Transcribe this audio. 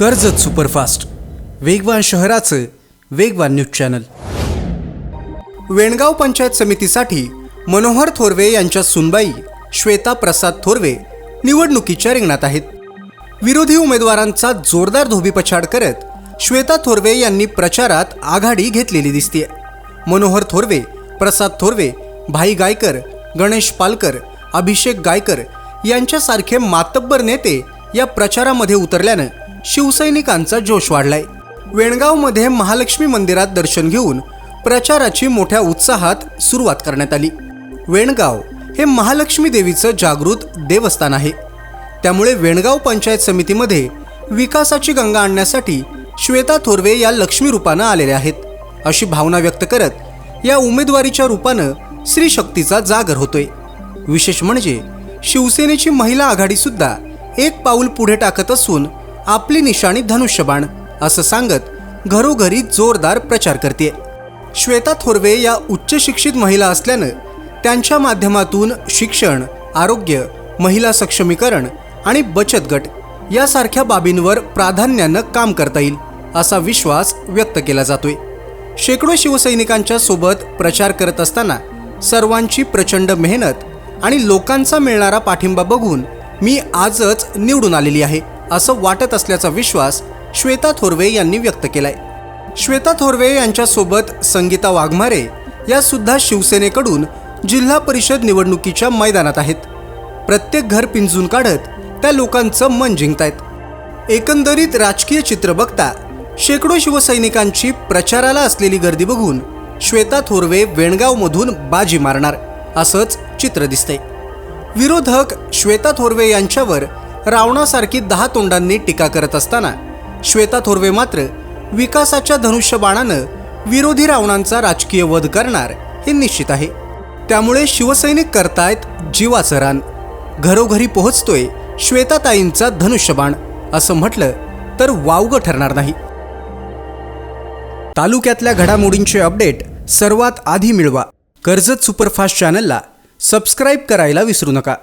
Karjat superfast. वेगवान शहराचं वेगवान न्यूज चॅनल. वेणगाव पंचायत समितीसाठी मनोहर थोरवे यांच्या सुनबाई श्वेता प्रसाद थोरवे निवडणुकीच्या रिंगणात आहेत. विरोधी उमेदवारांचा जोरदार धोबीपछाड करत श्वेता थोरवे यांनी प्रचारात आघाडी घेतलेली दिसते मनोहर थोरवे प्रसाद थोरवे भाई गायकर गणेश पालकर अभिषेक गायकर यांच्यासारखे मातब्बर नेते या प्रचारामध्ये उतरल्यानं शिवसैनिकांचा जोश वाढलाय. वेणगावमध्ये महालक्ष्मी मंदिरात दर्शन घेऊन प्रचाराची मोठ्या उत्साहात सुरुवात करण्यात आली. वेणगाव हे महालक्ष्मी देवीचं जागृत देवस्थान आहे. त्यामुळे वेणगाव पंचायत समितीमध्ये विकासाची गंगा आणण्यासाठी श्वेता थोरवे या लक्ष्मी रूपानं आलेल्या आहेत. अशी भावना व्यक्त करत या उमेदवारीच्या रूपानं स्त्रीशक्तीचा जागर होतोय. विशेष म्हणजे शिवसेनेची महिला आघाडीसुद्धा एक पाऊल पुढे टाकत असून आपली निशाणी धनुष्यबाण असं सांगत घरोघरी जोरदार प्रचार करते श्वेता थोरवे या उच्च शिक्षित महिला असल्यानं त्यांच्या माध्यमातून शिक्षण आरोग्य महिला सक्षमीकरण आणि बचत गट यासारख्या बाबींवर प्राधान्यानं काम करता येईल असा विश्वास व्यक्त केला जातोय. शेकडो शिवसैनिकांच्या सोबत प्रचार करत असताना सर्वांची प्रचंड मेहनत आणि लोकांचा मिळणारा पाठिंबा बघून मी आजच निवडून आलेली आहे. असं वाटत असल्याचा विश्वास श्वेता थोरवे यांनी व्यक्त केलाय. श्वेता थोरवे यांच्यासोबत संगीता वाघमारे या सुद्धा शिवसेनेकडून जिल्हा परिषद निवडणुकीच्या मैदानात आहेत. प्रत्येक घर पिंजून काढत त्या लोकांचं मन जिंकतायत. एकंदरीत राजकीय चित्र बघता शेकडो शिवसैनिकांची प्रचाराला असलेली गर्दी बघून श्वेता थोरवे वेणगावमधून बाजी मारणार असंच चित्र दिसतंय. विरोधक श्वेता थोरवे यांच्यावर रावणासारखी दहा तोंडांनी टीका करत असताना श्वेता थोरवे मात्र विकासाच्या धनुष्यबाणानं विरोधी रावणांचा राजकीय वध करणार हे निश्चित आहे. त्यामुळे शिवसैनिक करतायत जीवाचं रान. घरोघरी पोहोचतोय श्वेताताईंचा धनुष्यबाण असं म्हटलं तर वावगं ठरणार नाही. तालुक्यातल्या घडामोडींचे अपडेट सर्वात आधी मिळवा. कर्जत सुपरफास्ट चॅनलला सबस्क्राईब करायला विसरू नका.